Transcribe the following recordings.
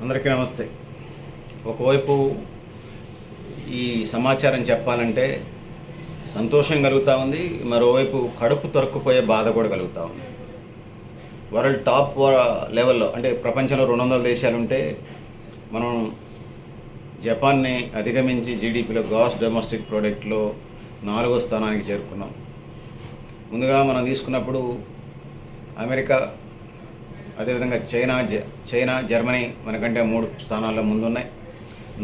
అందరికీ నమస్తే. ఒకవైపు ఈ సమాచారం చెప్పాలంటే సంతోషం కలుగుతూ ఉంది మరోవైపు కడుపు తొరక్కుపోయే బాధ కూడా కలుగుతూ ఉంది. వరల్డ్ టాప్ లెవెల్లో అంటే ప్రపంచంలో రెండు వందల దేశాలు ఉంటే మనం జపాన్ని అధిగమించి జీడిపిలో గ్రాస్ డొమెస్టిక్ ప్రోడక్ట్లో నాలుగో స్థానానికి చేరుకున్నాం. ముందుగా మనం తీసుకున్నప్పుడు అమెరికా అదేవిధంగా చైనా జ చైనా జర్మనీ మనకంటే మూడు స్థానాల్లో ముందున్నాయి.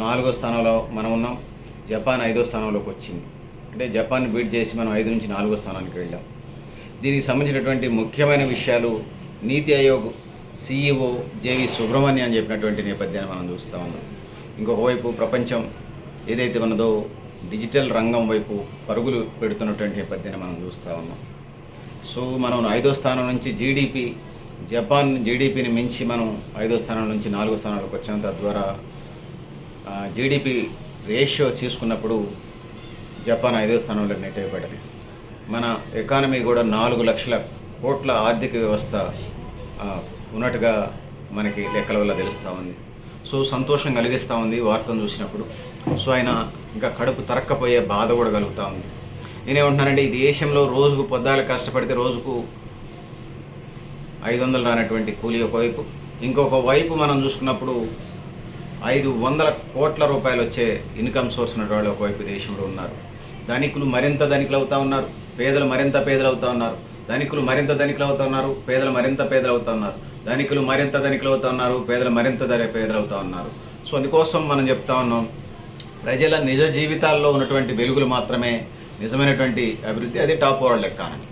నాలుగో స్థానంలో మనం ఉన్నాం. జపాన్ ఐదో స్థానంలోకి వచ్చింది. అంటే జపాన్ బీట్ చేసి మనం ఐదు నుంచి నాలుగో స్థానానికి వెళ్ళాం. దీనికి సంబంధించినటువంటి ముఖ్యమైన విషయాలు నీతి ఆయోగ్ సీఈఓ జేవి సుబ్రహ్మణ్యం అని చెప్పినటువంటి నేపథ్యాన్ని మనం చూస్తూ ఉన్నాం. ఇంకొకవైపు ప్రపంచం ఏదైతే ఉన్నదో డిజిటల్ రంగం వైపు పరుగులు పెడుతున్నటువంటి నేపథ్యాన్ని మనం చూస్తూ ఉన్నాం. సో మనం ఐదో స్థానం నుంచి జీడిపి జపాన్ జీడిపిని మించి మనం ఐదో స్థానం నుంచి నాలుగో స్థానాలకు వచ్చాం. తద్వారా జీడిపి రేషియో తీసుకున్నప్పుడు జపాన్ ఐదో స్థానంలో నెట్టేయబడింది. మన ఎకానమీ కూడా నాలుగు లక్షల కోట్ల ఆర్థిక వ్యవస్థ ఉన్నట్టుగా మనకి లెక్కల వల్ల తెలుస్తూ ఉంది. సో సంతోషం కలిగిస్తూ ఉంది వార్తను చూసినప్పుడు. సో ఆయన ఇంకా కడుపు తరక్కపోయే బాధ కూడా కలుగుతూ ఉంది. నేనేమంటున్నానంటే ఈ దేశంలో రోజుకు పొద్దాలు కష్టపడితే రోజుకు ఐదు వందలు రానటువంటి కూలీ ఒకవైపు ఇంకొక వైపు మనం చూసుకున్నప్పుడు ఐదు వందల కోట్ల రూపాయలు వచ్చే ఇన్కమ్ సోర్స్ ఉన్నటువంటి ఒకవైపు దేశంలో ఉన్నారు. ధనికులు మరింత ధనికులు అవుతా ఉన్నారు. పేదలు మరింత పేదలు అవుతా ఉన్నారు. ధనికులు మరింత ధనికులు అవుతా ఉన్నారు. పేదలు మరింత పేదలు అవుతా ఉన్నారు. ధనికులు మరింత ధనికులు అవుతా ఉన్నారు. పేదలు మరింత ధర పేదలు అవుతా ఉన్నారు. సో అందుకోసం మనం చెప్తా ఉన్నాం ప్రజల నిజ జీవితాల్లో ఉన్నటువంటి వెలుగులు మాత్రమే నిజమైనటువంటి అభివృద్ధి అది టాప్ వరల్డ్ ఎకానమీ.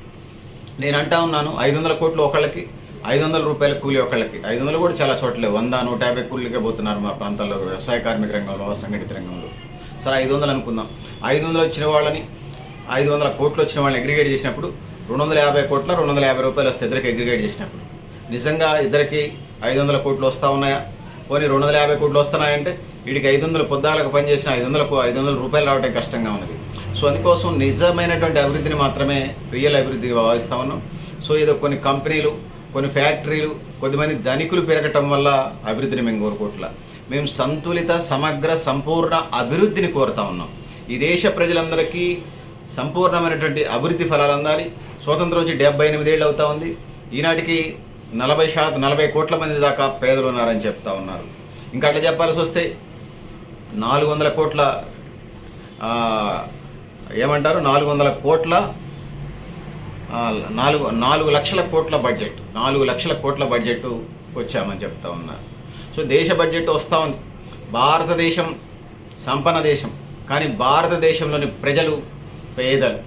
నేను అంటా ఉన్నాను ఐదు వందల కోట్లు ఒకళ్ళకి ఐదు వందల రూపాయల కూలి ఒకళ్ళకి. ఐదు వందలు కూడా చాలా చోట్లే. వంద నూట యాభై కూలీలకే పోతున్నారు మా ప్రాంతాల్లో వ్యవసాయ కార్మిక రంగంలో అసంఘటిత రంగంలో. సరే ఐదు వందలు అనుకుందాం. ఐదు వందలు వచ్చిన వాళ్ళని ఐదు వందల కోట్లు వచ్చిన వాళ్ళని అగ్రిగేట్ చేసినప్పుడు రెండు వందల యాభై కోట్ల రెండు వందల యాభై రూపాయలు వస్తే ఇద్దరికి అగ్రిగేట్ చేసినప్పుడు. నిజంగా ఇద్దరికి ఐదు వందల కోట్లు వస్తూ ఉన్నాయా? పోనీ రెండు వందల యాభై కోట్లు వస్తున్నాయంటే వీడికి ఐదు వందల పొద్దాలకు పనిచేసిన ఐదు వందలకు ఐదు వందల రూపాయలు రావడం కష్టంగా ఉన్నది. సో అందుకోసం నిజమైనటువంటి అభివృద్ధిని మాత్రమే రియల్ అభివృద్ధిగా భావిస్తా ఉన్నాం. సో ఏదో కొన్ని కంపెనీలు కొన్ని ఫ్యాక్టరీలు కొద్దిమంది ధనికులు పెరగటం వల్ల అభివృద్ధిని మేము కోరుకోవట్లా మేము సంతులిత సమగ్ర సంపూర్ణ అభివృద్ధిని కోరుతా ఉన్నాం. ఈ దేశ ప్రజలందరికీ సంపూర్ణమైనటువంటి అభివృద్ధి ఫలాలు అందాలి. స్వతంత్రం వచ్చి డెబ్బై ఎనిమిదేళ్ళు అవుతా ఉంది. ఈనాటికి నలభై శాతం నలభై కోట్ల మంది దాకా పేదలు ఉన్నారని చెప్తా ఉన్నారు. ఇంకా అట్లా చెప్పాల్సి వస్తే నాలుగు వందల కోట్ల ఏమంటారు? నాలుగు వందల కోట్ల నాలుగు నాలుగు లక్షల కోట్ల బడ్జెట్ నాలుగు లక్షల కోట్ల బడ్జెట్ వచ్చామని చెప్తా ఉన్నారు సో దేశ బడ్జెట్ వస్తూ ఉంది. భారతదేశం సంపన్న దేశం కానీ భారతదేశంలోని ప్రజలు పేదలు.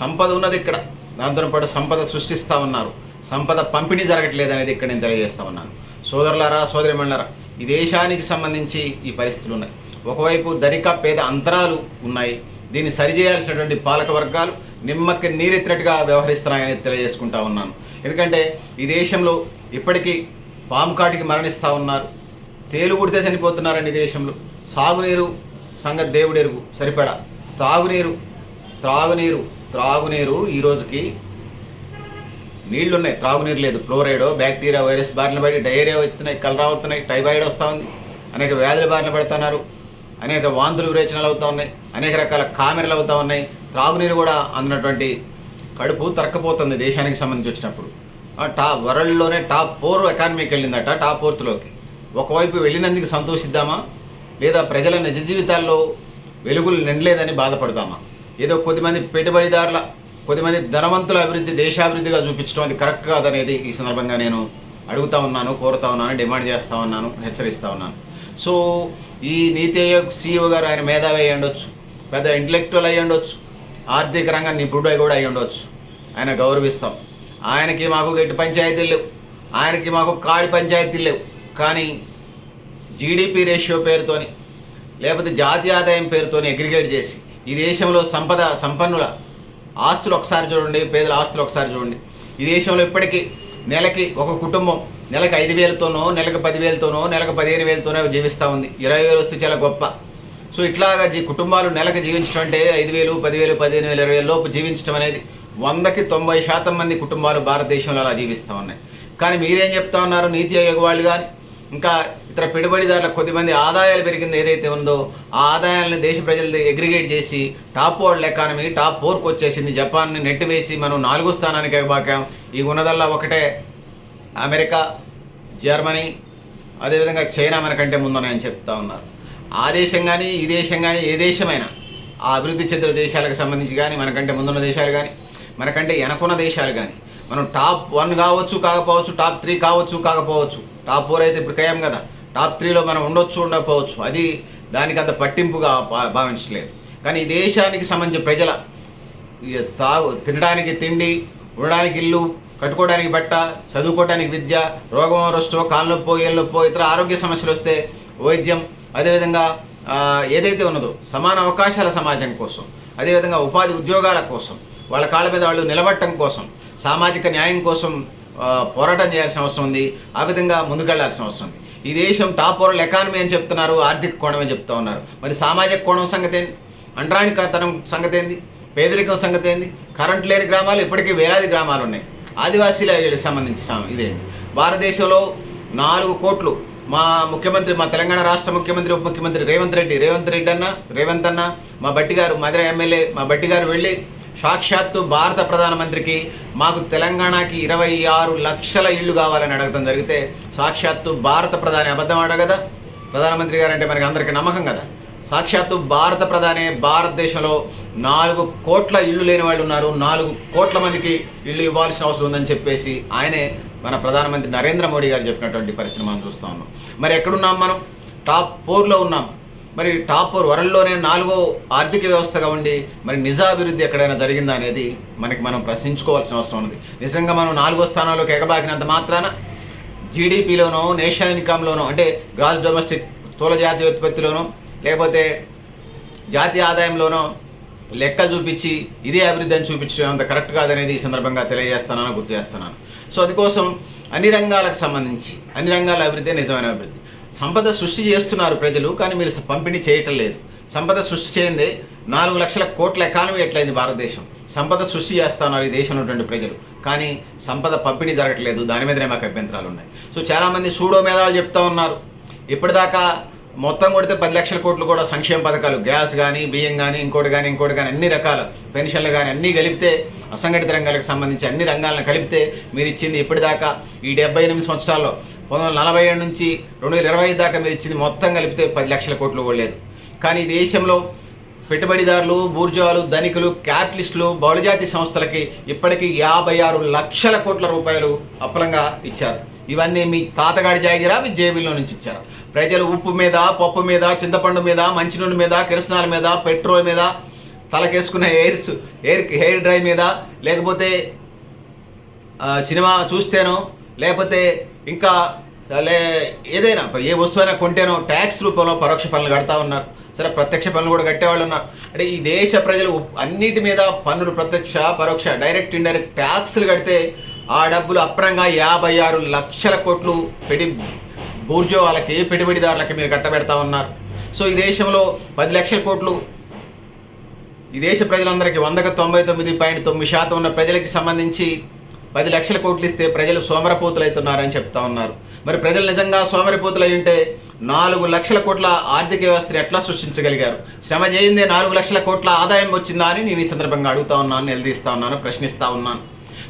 సంపద ఉన్నది ఇక్కడ. దాంతో పాటు సంపద సృష్టిస్తూ ఉన్నారు. సంపద పంపిణీ జరగట్లేదు అనేది ఇక్కడ నేను తెలియజేస్తా ఉన్నాను. సోదరులారా సోదరిమణులారా ఈ దేశానికి సంబంధించి ఈ పరిస్థితులు ఉన్నాయి. ఒకవైపు ధనిక పేద అంతరాలు ఉన్నాయి. దీన్ని సరిచేయాల్సినటువంటి పాలక వర్గాలు నిమ్మకి నీరెత్తినట్టుగా వ్యవహరిస్తున్నాయని తెలియజేసుకుంటా ఉన్నాను. ఎందుకంటే ఈ దేశంలో ఇప్పటికీ పాము కాటికి మరణిస్తూ ఉన్నారు. తేలు కుడితే చనిపోతున్నారండి దేశంలో. సాగునీరు సంగతి దేవుడెరుగు. సరిపడా? త్రాగునీరు త్రాగునీరు త్రాగునీరు ఈ రోజుకి ఉన్నాయి త్రాగునీరు లేదు. ఫ్లోరైడ్ బ్యాక్టీరియా వైరస్ బారిన పడి డయేరియా వస్తున్నాయి కలరా అవుతున్నాయి టైఫాయిడ్ వస్తూ ఉంది. అనేక వ్యాధుల బారిన పడుతున్నారు. అనేక వాంతులు విరేచనలు అవుతూ ఉన్నాయి. అనేక రకాల కామెరలు అవుతూ ఉన్నాయి. త్రాగునీరు కూడా అందినటువంటి కడుపు తరక్కపోతుంది దేశానికి సంబంధించి వచ్చినప్పుడు. ఆ టాప్ వరల్డ్లోనే టాప్ ఫోర్ ఎకానమీకి వెళ్ళిందట టాప్ ఫోర్త్లోకి ఒకవైపు వెళ్ళినందుకు సంతోషిద్దామా? లేదా ప్రజల నిజ జీవితాల్లో వెలుగులు నిండలేదని బాధపడతామా ఏదో కొద్దిమంది పెట్టుబడిదారుల కొద్దిమంది ధనవంతుల అభివృద్ధి దేశాభివృద్ధిగా చూపించడం అది కరెక్ట్ కాదనేది ఈ సందర్భంగా నేను అడుగుతా ఉన్నాను కోరుతా ఉన్నాను డిమాండ్ చేస్తా ఉన్నాను హెచ్చరిస్తా ఉన్నాను. సో ఈ నీతి ఆయోగ్ సీఈఓ గారు ఆయన మేధావి అయ్యి ఉండొచ్చు. పెద్ద ఇంటలెక్చువల్ అయ్యి ఉండొచ్చు. ఆర్థిక రంగం నిపుణుడు కూడా అయ్యి ఉండొచ్చు. ఆయన గౌరవిస్తాం. ఆయనకి మాకు గట్టి పంచాయతీలు లేవు. ఆయనకి మాకు కాడి పంచాయతీలు లేవు. కానీ జీడిపి రేషియో పేరుతోని లేకపోతే జాతీయ ఆదాయం పేరుతోని అగ్రిగేట్ చేసి ఈ దేశంలో సంపద సంపన్నుల ఆస్తులు ఒకసారి చూడండి పేదల ఆస్తులు ఒకసారి చూడండి. ఈ దేశంలో ఇప్పటికీ నెలకి ఒక కుటుంబం నెలకు ఐదు వేలతోనో నెలకు పదివేలతోనో నెలకు పదిహేను వేలతోనో జీవిస్తూ ఉంది. ఇరవై వేలు వస్తే చాలా గొప్ప. సో ఇట్లాగా జీ కుటుంబాలు నెలకు జీవించడం అంటే ఐదు వేలు పదివేలు పదిహేను వేలు ఇరవై లోపు జీవించడం అనేది వందకి తొంభై శాతం మంది కుటుంబాలు భారతదేశంలో అలా జీవిస్తూ ఉన్నాయి. కానీ మీరేం చెప్తా ఉన్నారు? నీతి ఆయోగ్ వాళ్ళు కానీ ఇంకా ఇతర పెట్టుబడిదారుల కొద్దిమంది ఆదాయాలు పెరిగింది ఏదైతే ఉందో ఆ ఆదాయాలను దేశ ప్రజలు అగ్రిగేట్ చేసి టాప్ వరల్డ్ ఎకానమీ టాప్ ఫోర్కి వచ్చేసింది. జపాన్ని నెట్టివేసి మనం నాలుగో స్థానానికి ఎగబాకాం ఈ ఉన్నదల్లా ఒకటే. అమెరికా జర్మనీ అదేవిధంగా చైనా మనకంటే ముందున్నాయని చెప్తా ఉన్నారు. ఆ దేశం కానీ ఈ దేశం కానీ ఏ దేశమైనా ఆ అభివృద్ధి చెందిన దేశాలకు సంబంధించి కానీ మనకంటే ముందున్న దేశాలు కానీ మనకంటే వెనకున్న దేశాలు కానీ మనం టాప్ వన్ కావచ్చు కాకపోవచ్చు టాప్ త్రీ కావచ్చు కాకపోవచ్చు టాప్ ఫోర్ అయితే ఇప్పుడు ఖాయం కదా. టాప్ త్రీలో మనం ఉండొచ్చు ఉండకపోవచ్చు. అది దానికి అంత పట్టింపుగా భా- భావించలేదు కానీ ఈ దేశానికి సంబంధించిన ప్రజల తాగు తినడానికి తిండి ఉండడానికి ఇల్లు కట్టుకోవడానికి బట్ట చదువుకోవడానికి విద్య రోగం రొస్టో కాళ్ళ నొప్పో ఏళ్ళ ఇతర ఆరోగ్య సమస్యలు వస్తే వైద్యం అదేవిధంగా ఏదైతే ఉన్నదో సమాన అవకాశాల సమాజం కోసం అదేవిధంగా ఉపాధి ఉద్యోగాల కోసం వాళ్ళ కాళ్ళ మీద వాళ్ళు నిలబడటం కోసం సామాజిక న్యాయం కోసం పోరాటం చేయాల్సిన అవసరం ఉంది. ఆ విధంగా ముందుకెళ్ళాల్సిన అవసరం ఉంది. ఈ దేశం టాప్ వరల్డ్ ఎకానమీ అని చెప్తున్నారు ఆర్థిక కోణం అని చెప్తా ఉన్నారు. మరి సామాజిక కోణం సంగతి ఏంది అంటరానికతనం సంగతి ఏంది పేదరికం సంగతి ఏంది కరెంట్ లేని గ్రామాలు ఇప్పటికీ వేలాది గ్రామాలు ఉన్నాయి. ఆదివాసీల సంబంధించిన ఇదేంది? భారతదేశంలో నాలుగు కోట్లు మా ముఖ్యమంత్రి మా తెలంగాణ రాష్ట్ర ముఖ్యమంత్రి ఉప ముఖ్యమంత్రి రేవంత్ రెడ్డి రేవంత్ రెడ్డి అన్న రేవంత్ అన్న మా బట్టి గారు మధుర ఎమ్మెల్యే మా బట్టి గారు వెళ్ళి సాక్షాత్తు భారత ప్రధానమంత్రికి మాకు తెలంగాణకి ఇరవై ఆరు లక్షల ఇళ్ళు కావాలని అడగడం జరిగితే సాక్షాత్తు భారత ప్రధాని అబద్ధం ఆడ కదా. ప్రధానమంత్రి గారు అంటే మనకి అందరికీ నమ్మకం కదా. సాక్షాత్తు భారత ప్రధానే భారతదేశంలో నాలుగు కోట్ల ఇళ్ళు లేని వాళ్ళు ఉన్నారు. నాలుగు కోట్ల మందికి ఇళ్ళు ఇవ్వాల్సిన అవసరం ఉందని చెప్పేసి ఆయనే మన ప్రధానమంత్రి నరేంద్ర మోడీ గారు చెప్పినటువంటి పరిస్థితి మనం చూస్తూ ఉన్నాం. మరి ఎక్కడున్నాం మనం? టాప్ ఫోర్లో ఉన్నాం. మరి టాప్ వరల్డ్లోనే నాలుగో ఆర్థిక వ్యవస్థగా ఉండి మరి నిజాభివృద్ధి ఎక్కడైనా జరిగిందా అనేది మనకి మనం ప్రశ్నించుకోవాల్సిన అవసరం ఉంది నిజంగా మనం నాలుగో స్థానంలోకి ఎగబాకినంత మాత్రాన జీడిపిలోనో నేషనల్ ఇన్కమ్లోనో అంటే గ్రాస్ డొమెస్టిక్ స్థూల జాతీయ ఉత్పత్తిలోనో లేకపోతే జాతీయ ఆదాయంలోనో లెక్క చూపించి ఇదే అభివృద్ధి అని చూపించడం అంత కరెక్ట్ కాదనేది ఈ సందర్భంగా తెలియజేస్తున్నాను గుర్తు చేస్తున్నాను. సో అందుకోసం అన్ని రంగాలకు సంబంధించి అన్ని రంగాల అభివృద్ధి నిజమైన అభివృద్ధి. సంపద సృష్టి చేస్తున్నారు ప్రజలు కానీ మీరు పంపిణీ చేయటం లేదు. సంపద సృష్టి చేయండి నాలుగు లక్షల కోట్ల ఎకానమీ ఎట్లయింది భారతదేశం. సంపద సృష్టి చేస్తున్నారు ఈ దేశంలో ఉన్నటువంటి ప్రజలు. కానీ సంపద పంపిణీ జరగట్లేదు. దాని మీదనే మాకు అభ్యంతరాలు ఉన్నాయి. సో చాలామంది సూడో మేధావులు చెప్తా ఉన్నారు. ఇప్పటిదాకా మొత్తం కొడితే పది లక్షల కోట్లు కూడా సంక్షేమ పథకాలు గ్యాస్ కానీ బియ్యం కానీ ఇంకోటి కానీ ఇంకోటి కానీ అన్ని రకాల పెన్షన్లు కానీ అన్నీ కలిపితే అసంఘటిత రంగాలకు సంబంధించి అన్ని రంగాలను కలిపితే మీరు ఇచ్చింది ఇప్పటిదాకా ఈ డెబ్బై ఎనిమిది సంవత్సరాల్లో పంతొమ్మిది వందల నలభై ఏడు నుంచి రెండు వేల ఇరవై దాకా మీరు ఇచ్చింది మొత్తం కలిపితే పది లక్షల కోట్లు కూడా లేదు. కానీ ఈ దేశంలో పెట్టుబడిదారులు బూర్జాలు ధనికులు క్యాపిటలిస్టులు బహుళజాతి సంస్థలకి ఇప్పటికీ యాభై ఆరు లక్షల కోట్ల రూపాయలు అప్పలంగా ఇచ్చారు. ఇవన్నీ మీ తాతగాడి జాగిరా మీ జేబుల్లో నుంచి ఇచ్చారు. ప్రజలు ఉప్పు మీద పప్పు మీద చింతపండు మీద మంచినూనె మీద కిరసనాల మీద పెట్రోల్ మీద తలకేసుకునే ఎయిర్స్ హెయిర్ హెయిర్ డ్రై మీద లేకపోతే సినిమా చూస్తేనో లేకపోతే ఇంకా లే ఏదైనా ఏ వస్తువైనా కొంటేనో ట్యాక్స్ రూపంలో పరోక్ష పనులు కడతా ఉన్నారు. సరే ప్రత్యక్ష పనులు కూడా కట్టేవాళ్ళు ఉన్నారు. అంటే ఈ దేశ ప్రజలు అన్నిటి మీద పన్నులు ప్రత్యక్ష పరోక్ష డైరెక్ట్ ఇండైరెక్ట్ ట్యాక్స్లు కడితే ఆ డబ్బులు అప్రంగా యాభై ఆరు లక్షల కోట్లు పెడి బూర్జో వాళ్ళకి పెట్టుబడిదారులకి మీరు కట్టబెడతా ఉన్నారు. సో ఈ దేశంలో పది లక్షల కోట్లు ఈ దేశ ప్రజలందరికీ వందకు తొంభై తొమ్మిది పాయింట్ తొమ్మిది శాతం ఉన్న ప్రజలకి సంబంధించి పది లక్షల కోట్లు ఇస్తే ప్రజలు సోమరపోతులు అవుతున్నారని చెప్తా ఉన్నారు. మరి ప్రజలు నిజంగా సోమరిపోతులు అయి ఉంటే నాలుగు లక్షల కోట్ల ఆర్థిక వ్యవస్థను ఎట్లా సృష్టించగలిగారు? శ్రమ చేయిందే నాలుగు లక్షల కోట్ల ఆదాయం వచ్చిందా అని నేను ఈ సందర్భంగా అడుగుతా ఉన్నాను నిలదీస్తా ఉన్నాను ప్రశ్నిస్తా ఉన్నాను.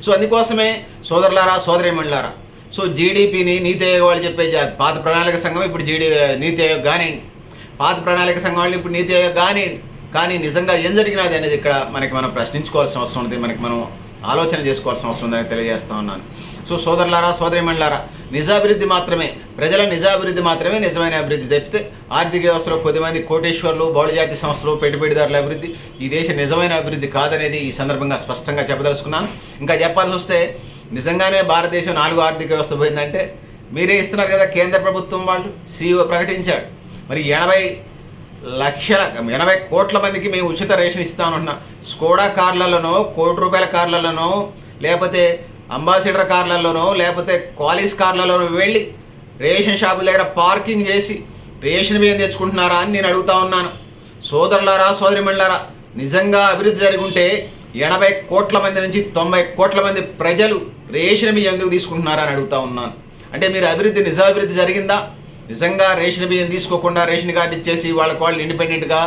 సో అందుకోసమే సోదరులారా సోదరిమణులారా సో జీడిపిని నీతి ఆయోగ్ వాళ్ళు చెప్పే పాత ప్రణాళిక సంఘం ఇప్పుడు జీడీ నీతి ఆయోగ్ కానివ్వండి. పాత ప్రణాళిక సంఘం వాళ్ళు ఇప్పుడు నీతి ఆయోగ్ కానివ్వండి. కానీ నిజంగా ఏం జరిగినది అనేది ఇక్కడ మనకి మనం ప్రశ్నించుకోవాల్సిన అవసరం ఉంది మనకి మనం ఆలోచన చేసుకోవాల్సిన అవసరం ఉందని తెలియజేస్తా ఉన్నాను. సో సోదరులారా సోదరిమణులారా నిజాభివృద్ధి మాత్రమే ప్రజల నిజాభివృద్ధి మాత్రమే నిజమైన అభివృద్ధి. తప్పితే ఆర్థిక వ్యవస్థలో కొద్దిమంది కోటేశ్వర్లు బహుళజాతి సంస్థలు పెట్టుబడిదారుల అభివృద్ధి ఈ దేశ నిజమైన అభివృద్ధి కాదనేది ఈ సందర్భంగా స్పష్టంగా చెప్పదలుచుకున్నాను. ఇంకా చెప్పాల్సి వస్తే నిజంగానే భారతదేశం నాలుగు ఆర్థిక వ్యవస్థ పోయిందంటే మీరే ఇస్తున్నారు కదా కేంద్ర ప్రభుత్వం వాళ్ళు సీఈఓ ప్రకటించాడు. మరి ఎనభై లక్షల ఎనభై కోట్ల మందికి మేము ఉచిత రేషన్ ఇస్తామంటున్నాం స్కోడా కార్లలోనో కోటి రూపాయల కార్లలోనో లేకపోతే అంబాసిడర్ కార్లలోనో లేకపోతే క్వాలిస్ కార్లలోనో వెళ్ళి రేషన్ షాపుల దగ్గర పార్కింగ్ చేసి రేషన్ బియ్యం తెచ్చుకుంటున్నారా అని నేను అడుగుతా ఉన్నాను. సోదరులారా సోదరిమణులారా నిజంగా అభివృద్ధి జరిగి ఉంటే ఎనభై కోట్ల మంది నుంచి తొంభై కోట్ల మంది ప్రజలు రేషన్ బియ్యం ఎందుకు తీసుకుంటున్నారా అని అడుగుతా ఉన్నాను. అంటే మీరు అభివృద్ధి నిజాభివృద్ధి జరిగిందా? నిజంగా రేషన్ బియ్యం తీసుకోకుండా రేషన్ కార్డు ఇచ్చేసి వాళ్ళకి వాళ్ళు ఇండిపెండెంట్గా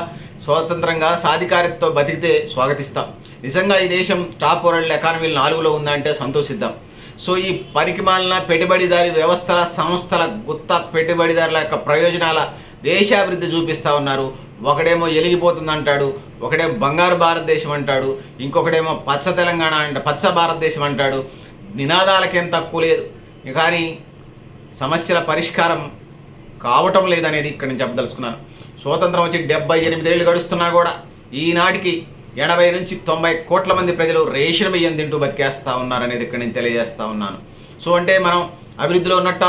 స్వతంత్రంగా సాధికారితతో బతికితే స్వాగతిస్తాం. నిజంగా ఈ దేశం టాప్ వరల్డ్ ఎకానమీలు నాలుగులో ఉందంటే సంతోషిద్దాం. సో ఈ పనికిమాలిన పెట్టుబడిదారి వ్యవస్థల సంస్థల గుత్త పెట్టుబడిదారుల యొక్క ప్రయోజనాల దేశాభివృద్ధి చూపిస్తూ ఉన్నారు. ఒకడేమో ఎలిగిపోతుంది అంటాడు ఒకడేమో బంగారు భారతదేశం అంటాడు ఇంకొకడేమో పచ్చ తెలంగాణ అంట పచ్చ భారతదేశం అంటాడు. నినాదాలకేం తక్కువ లేదు. కానీ సమస్యల పరిష్కారం కావటం లేదనేది ఇక్కడ నేను చెప్పదలుచుకున్నాను. స్వాతంత్రం వచ్చి డెబ్బై ఎనిమిదేళ్ళు గడుస్తున్నా కూడా ఈనాటికి ఎనభై నుంచి తొంభై కోట్ల మంది ప్రజలు రేషన్ బియ్యం తింటూ బతికేస్తూ ఉన్నారనేది ఇక్కడ నేను తెలియజేస్తూ ఉన్నాను. సో అంటే మనం అభివృద్ధిలో ఉన్నట్ట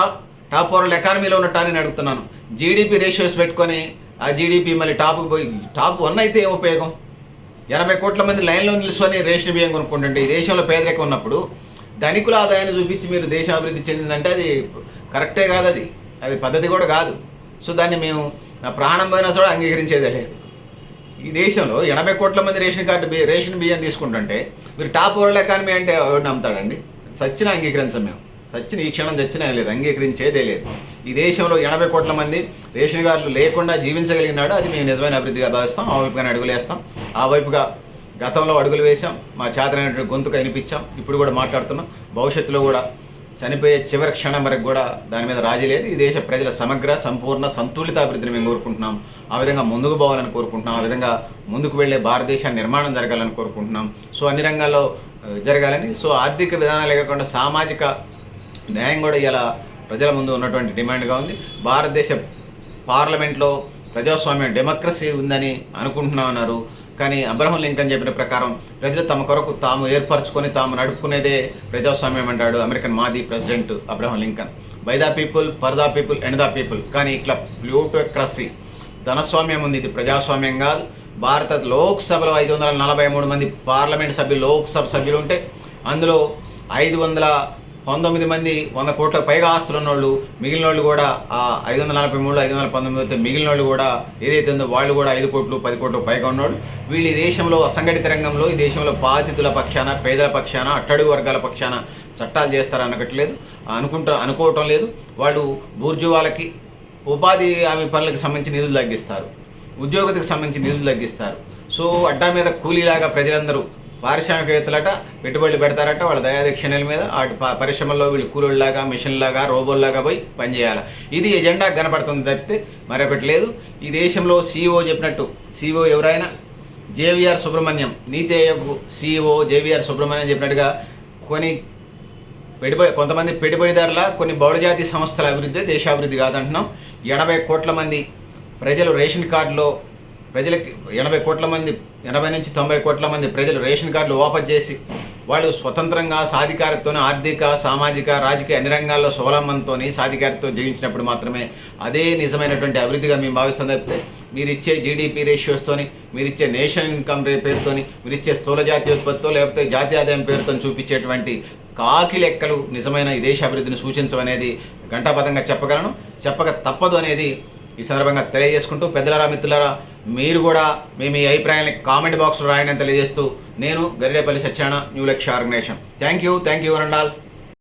టాప్ వరల్డ్ ఎకానమీలో ఉన్నట్ట నేను అడుగుతున్నాను. జీడిపి రేషియోస్ పెట్టుకొని ఆ జీడిపి మళ్ళీ టాప్కి పోయి టాప్ వన్ అయితే ఏం ఉపయోగం? ఎనభై కోట్ల మంది లైన్లో నిలుచుకొని రేషన్ బియ్యం కొనుక్కుంటుంటే ఈ దేశంలో పేదరికం ఉన్నప్పుడు ధనికుల ఆదాయాన్ని చూపించి మీరు దేశ అభివృద్ధి చెందిందంటే అది కరెక్టే కాదు అది అది పద్ధతి కూడా కాదు. సో దాన్ని మేము నా ప్రాణం పోయినా కూడా అంగీకరించేదే లేదు. ఈ దేశంలో ఎనభై కోట్ల మంది రేషన్ కార్డు బి- రేషన్ బియ్యం తీసుకుంటుంటే మీరు టాప్ వరల్డ్ ఎకానమీ అంటే ఎవరు నమ్ముతాడండి సచ్చిన అంగీకరించం మేము. సచ్చిన ఈ క్షణం చచ్చిన లేదు అంగీకరించేదే లేదు. ఈ దేశంలో ఎనభై కోట్ల మంది రేషన్ కార్డులు లేకుండా జీవించగలిగినాడు అది మేము నిజమైన అభివృద్ధిగా భావిస్తాం. ఆ వైపుగానే అడుగులు వేస్తాం. ఆ వైపుగా గతంలో అడుగులు వేసాం మా చేతనైనటువంటి గొంతుకు వినిపించాం ఇప్పుడు కూడా మాట్లాడుతున్నాం. భవిష్యత్తులో కూడా చనిపోయే చివరి క్షణం వరకు కూడా దాని మీద రాజీ లేదు. ఈ దేశ ప్రజల సమగ్ర సంపూర్ణ సంతులిత అభివృద్ధిని మేము కోరుకుంటున్నాం. ఆ విధంగా ముందుకు పోవాలని కోరుకుంటున్నాం. ఆ విధంగా ముందుకు వెళ్ళే భారతదేశాన్ని నిర్మాణం జరగాలని కోరుకుంటున్నాం. సో అన్ని రంగాల్లో జరగాలని. సో ఆర్థిక విధానాలే కాకుండా సామాజిక న్యాయం కూడా ఇలా ప్రజల ముందు ఉన్నటువంటి డిమాండ్గా ఉంది. భారతదేశ పార్లమెంట్లో ప్రజాస్వామ్యం డెమోక్రసీ ఉందని అనుకుంటున్నామన్నారు. కానీ అబ్రహం లింకన్ చెప్పిన ప్రకారం ప్రజలు తమ కొరకు తాము ఏర్పరచుకొని తాము నడుపుకునేదే ప్రజాస్వామ్యం అంటాడు అమెరికన్ మాజీ president Abraham Lincoln. By the people per the people and the people. కానీ ఇట్లా ప్లూటోక్రసీ ధనస్వామ్యం ఉంది. ఇది ప్రజాస్వామ్యం కాదు. భారత లోక్సభలో ఐదు వందల నలభై మూడు మంది పార్లమెంట్ సభ్యులు లోక్సభ సభ్యులు ఉంటే అందులో ఐదు వందల పంతొమ్మిది మంది వంద కోట్ల పైగా ఆస్తులు ఉన్నోళ్ళు మిగిలిన వాళ్ళు కూడా ఆ ఐదు వందల నలభై మూడు ఐదు వందల పంతొమ్మిది అయితే మిగిలిన వాళ్ళు కూడా ఏదైతే ఉందో వాళ్ళు కూడా ఐదు కోట్లు పది కోట్లు పైగా ఉన్నోళ్ళు. వీళ్ళు ఈ దేశంలో అసంఘటిత రంగంలో ఈ దేశంలో బాధితుల పక్షాన పేదల పక్షాన అట్టడుగు వర్గాల పక్షాన చట్టాలు చేస్తారు అనగట్లేదు అనుకుంటా అనుకోవటం లేదు. వాళ్ళు బూర్జువాలకి ఉపాధి హామీ పనులకు సంబంధించి నిధులు తగ్గిస్తారు. ఉద్యోగతకు సంబంధించి నిధులు తగ్గిస్తారు. సో అడ్డా మీద కూలీలాగా ప్రజలందరూ పారిశ్రామికవేత్తలట పెట్టుబడులు పెడతారట వాళ్ళ దయాదక్షిణల మీద. వాటి పరిశ్రమల్లో వీళ్ళు కూలీలాగా మిషన్లాగా రోబోల్లాగా పోయి పనిచేయాలి. ఇది ఎజెండా కనపడుతుంది తప్పితే మరొకటి లేదు. ఈ దేశంలో సీఈఓ చెప్పినట్టు సీఈఓ ఎవరైనా? JVR Subrahmanyam. Niti Aayog CEO JVR Subrahmanyam చెప్పినట్టుగా కొన్ని పెట్టుబడి కొంతమంది పెట్టుబడిదారుల కొన్ని బహుళజాతి సంస్థల అభివృద్ధి దేశాభివృద్ధి కాదంటున్నాం. ఎనభై కోట్ల మంది ప్రజలు రేషన్ కార్డులో ప్రజలకి ఎనభై కోట్ల మంది ఎనభై నుంచి తొంభై కోట్ల మంది ప్రజలు రేషన్ కార్డులు ఓపెన్ చేసి వాళ్ళు స్వతంత్రంగా సాధికారితోని ఆర్థిక సామాజిక రాజకీయ అన్ని రంగాల్లో స్వలంబంతో సాధికారితో జీవించినప్పుడు మాత్రమే అదే నిజమైనటువంటి అభివృద్ధిగా మేము భావిస్తాం తప్పితే మీరు ఇచ్చే జీడిపి రేషియోస్తోని మీరు ఇచ్చే నేషనల్ ఇన్కమ్ రే పేరుతోని మీరు ఇచ్చే స్థూల జాతీయ ఉత్పత్తితో లేకపోతే జాతీయ ఆదాయం పేరుతో చూపించేటువంటి కాకి లెక్కలు నిజమైన ఈ దేశ అభివృద్ధిని సూచించమనేది ఘంటాపథంగా చెప్పగలను. చెప్పక తప్పదు అనేది ఈ సందర్భంగా తెలియజేసుకుంటూ పెద్దలారా మిత్రులరా మీరు కూడా మీ మీ అభిప్రాయాన్ని కామెంట్ బాక్స్లో రాయడం తెలియజేస్తూ నేను Garidepalli సత్యాన new Lakshya organisation. Thank you thank you అనండాల్